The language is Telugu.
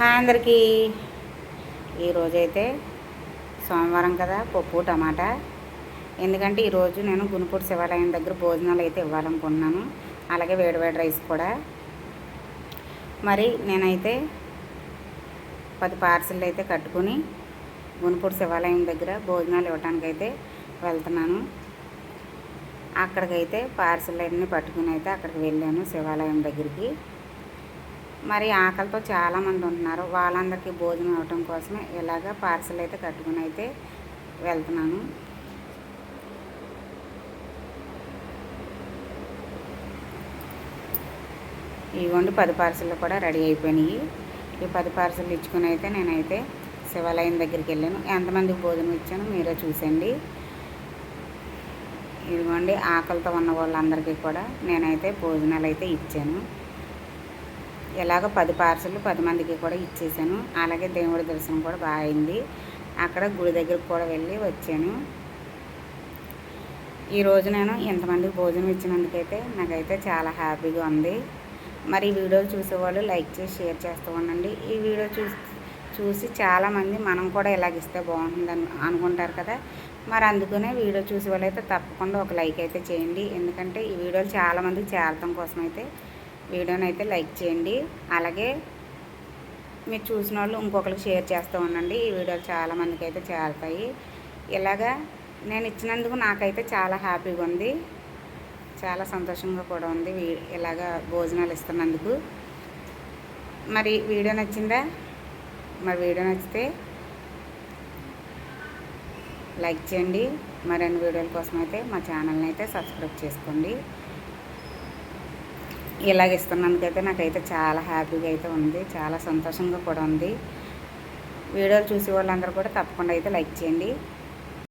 హాయ్ అందరికీ. ఈరోజైతే సోమవారం కదా పప్పు టమాటా. ఎందుకంటే ఈరోజు నేను గునుపూడి శివాలయం దగ్గర భోజనాలు అయితే ఇవ్వాలనుకుంటున్నాను. అలాగే వేడివేడి రైస్ కూడా. మరి నేనైతే పది పార్సిల్ అయితే కట్టుకుని గునుపూడి శివాలయం దగ్గర భోజనాలు ఇవ్వడానికి అయితే వెళ్తున్నాను. అక్కడికైతే పార్సిల్ అన్నీ పట్టుకుని అయితే అక్కడికి వెళ్ళాను శివాలయం దగ్గరికి. మరి ఆకలితో చాలామంది ఉంటున్నారు. వాళ్ళందరికీ భోజనం ఇవ్వటం కోసమే ఇలాగ పార్సల్ అయితే కట్టుకుని అయితే వెళ్తున్నాను. ఇవ్వండి పది పార్సల్ కూడా రెడీ అయిపోయినాయి. ఈ పది పార్సల్ ఇచ్చుకుని అయితే నేనైతే శివాలయం దగ్గరికి వెళ్ళాను. ఎంతమందికి భోజనం ఇచ్చాను మీరే చూసండి ఇదిగోండి ఆకలితో ఉన్న వాళ్ళందరికీ కూడా నేనైతే భోజనాలు అయితే ఇచ్చాను. ఇలాగ పది పార్సల్ పది మందికి కూడా ఇచ్చేసాను. అలాగే దేవుడి దర్శనం కూడా బాగా అయింది. అక్కడ గుడి దగ్గరికి కూడా వెళ్ళి వచ్చాను. ఈరోజు నేను ఎంతమందికి భోజనం ఇచ్చినందుకైతే నాకైతే చాలా హ్యాపీగా ఉంది. మరి ఈ వీడియో చూసేవాళ్ళు లైక్ చేసి షేర్ చేస్తూ ఉండండి. ఈ వీడియో చూసి చూసి చాలామంది మనం కూడా ఇలాగ ఇస్తే బాగుంటుందని అనుకుంటారు కదా. మరి అందుకనే వీడియో చూసే వాళ్ళు అయితే తప్పకుండా ఒక లైక్ అయితే చేయండి. ఎందుకంటే ఈ వీడియోలు చాలామందికి చేరటం కోసం అయితే వీడియోని అయితే లైక్ చేయండి. అలాగే మీరు చూసిన వాళ్ళు ఇంకొకరికి షేర్ చేస్తూ ఉండండి. ఈ వీడియోలు చాలామందికి అయితే చేరుతాయి. ఇలాగా నేను ఇచ్చినందుకు నాకైతే చాలా హ్యాపీగా ఉంది. చాలా సంతోషంగా కూడా ఉంది ఇలాగా భోజనాలు ఇస్తున్నందుకు. మరి వీడియో నచ్చిందా? మరి వీడియో నచ్చితే లైక్ చేయండి. మరిన్ని వీడియోల కోసం అయితే మా ఛానల్ని అయితే సబ్స్క్రైబ్ చేసుకోండి. ఇలాగ ఇస్తున్నందుకైతే నాకైతే చాలా హ్యాపీగా అయితే ఉంది. చాలా సంతోషంగా కూడా ఉంది. వీడియోలు చూసే వాళ్ళందరూ కూడా తప్పకుండా అయితే లైక్ చేయండి.